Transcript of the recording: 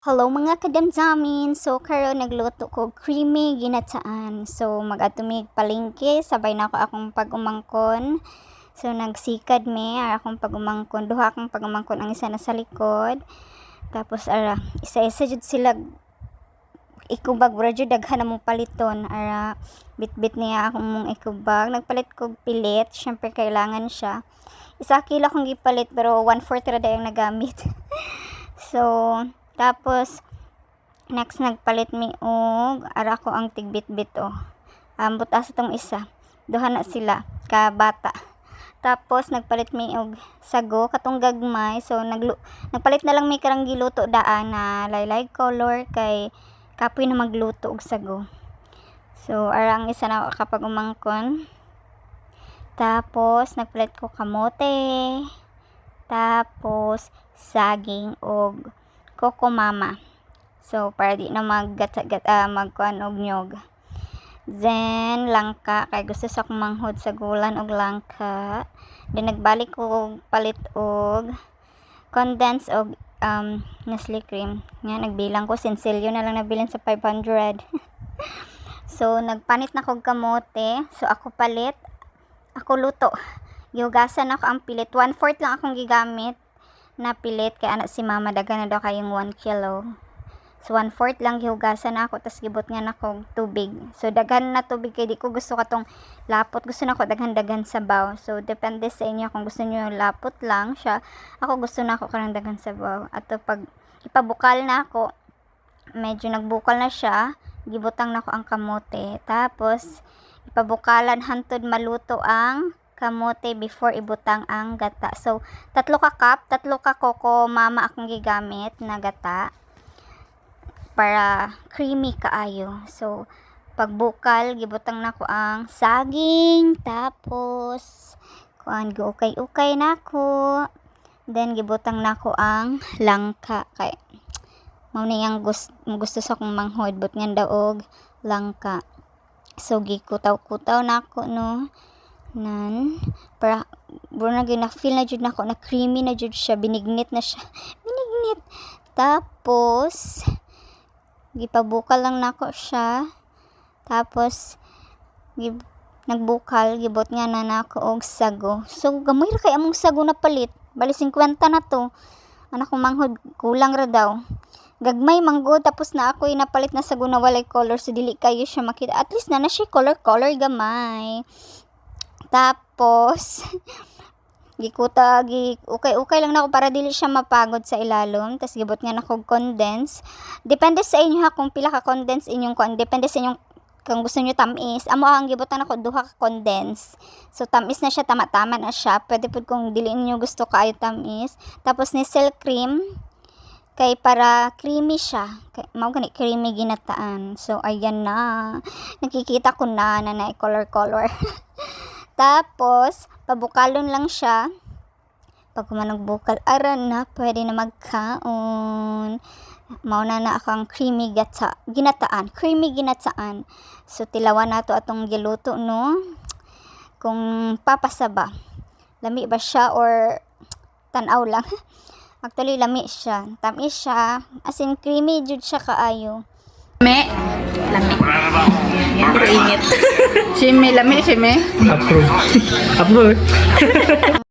Hello mga kadamdamin! So, karon nagluto ko creamy ginataan. So, mag-atumig palingki, sabay na ako akong pag-umangkon. So, nagsikad me, ara akong pag-umangkon. Duha akong pag-umangkon ang isa na sa likod. Tapos, ara, isa-isa jud sila ikubag bro jud daghan mong paliton ara bit-bit niya akong mong ikubag nagpalit ko pilit syempre kailangan siya isa kilo kong gipalit pero 1/4 ra dayang nagamit so tapos next nagpalit mi og ara ko ang tigbit-bit oh. Ambot asa tong isa. Duha na sila ka bata tapos nagpalit mi og sago katong gagmay. So naglu nagpalit na lang mi karang giluto daan na laylay color kay kapoy na magluto og sago. So arang isa na kapag umangkon tapos nagpalit ko kamote. Tapos saging og coco mama. So para di na maggat gat uh, magkuan og nyog. Then langka. Kay gusto sa akong manghod sa gulan og langka. Then nagbalik ko palit og condensed og um, Nestle cream. Nga nagbilang ko. Sinsilyo na lang nabilin sa 500 so nagpanit na kog kamote. So ako palit. Ako luto. Gihugasan ako ang pilit. 1/4 lang akong gigamit na pilit kay anak si mama daghan na daw kayong 1 kilo So, one fourth lang gihugasan ako, tas gibot nga nako tubig. So, daghan na tubig kay di ko gusto katong lapot. Gusto na ko daghan-daghan sabaw. So, depende sa inyo kung gusto niyo lapot lang siya. Ako gusto na ako karang daghan sabaw. At pag ipabukal na ako, medyo nagbukal na siya, gibutang na ko ang kamote. Tapos, ipabukalan hantod maluto ang kamote before ibutang ang gata. So, tatlo ka cup, tatlo ka koko mama akong gigamit na gata para creamy kaayo. So, pagbukal, gibutang na ko ang saging, tapos, kuan giukay-ukay na ko. Then, gibutang na ko ang langka. Kay, mao na yung gusto, gusto sa kong manghod, but nga daw og langka. So, gikutaw-kutaw na ko, no. Nan, para, bro na feel na jud na ko na creamy na jud siya, binignit na siya. Binignit. Tapos, gipabukal lang nako siya. Tapos gib, nagbukal gibot nga na nako og sago. So gamay ra kay among sago na palit. Bali 50 na to. Anak kong manghod kulang ra daw. Gagmay manggod tapos na ako napalit na sago na walay color so dili kayo siya makita. At least na na siya color color gamay tapos gikuta gi okay okay lang nako para dili siya mapagod sa ilalom tas gibot nga nako condense. Depende sa inyo ha kung pila ka condense inyong kon depende sa inyong kung gusto niyo tamis. Amo ang gibutan nako duha ka condense. So tamis na siya tama-tama na siya. Pwede pud kung dili niyo gusto kaayo tamis. Tapos ni cell cream kay para creamy siya. Kay mao gani creamy ginataan. So ayan na. Nakikita ko na na na color color Tapos, pabukalon lang siya. Pag kumanog-bukal, aran na, pwede na magkaon. Mauna na ako ang creamy gata, ginataan. Creamy ginataan. So, tilawan na to atong giluto, no? Kung papasaba. Lami ba siya or tanaw lang? Actually, lami siya. Tamis siya. As in, creamy jud siya kaayo. Me, lami. Chimmy, la mi. Approve. Approve.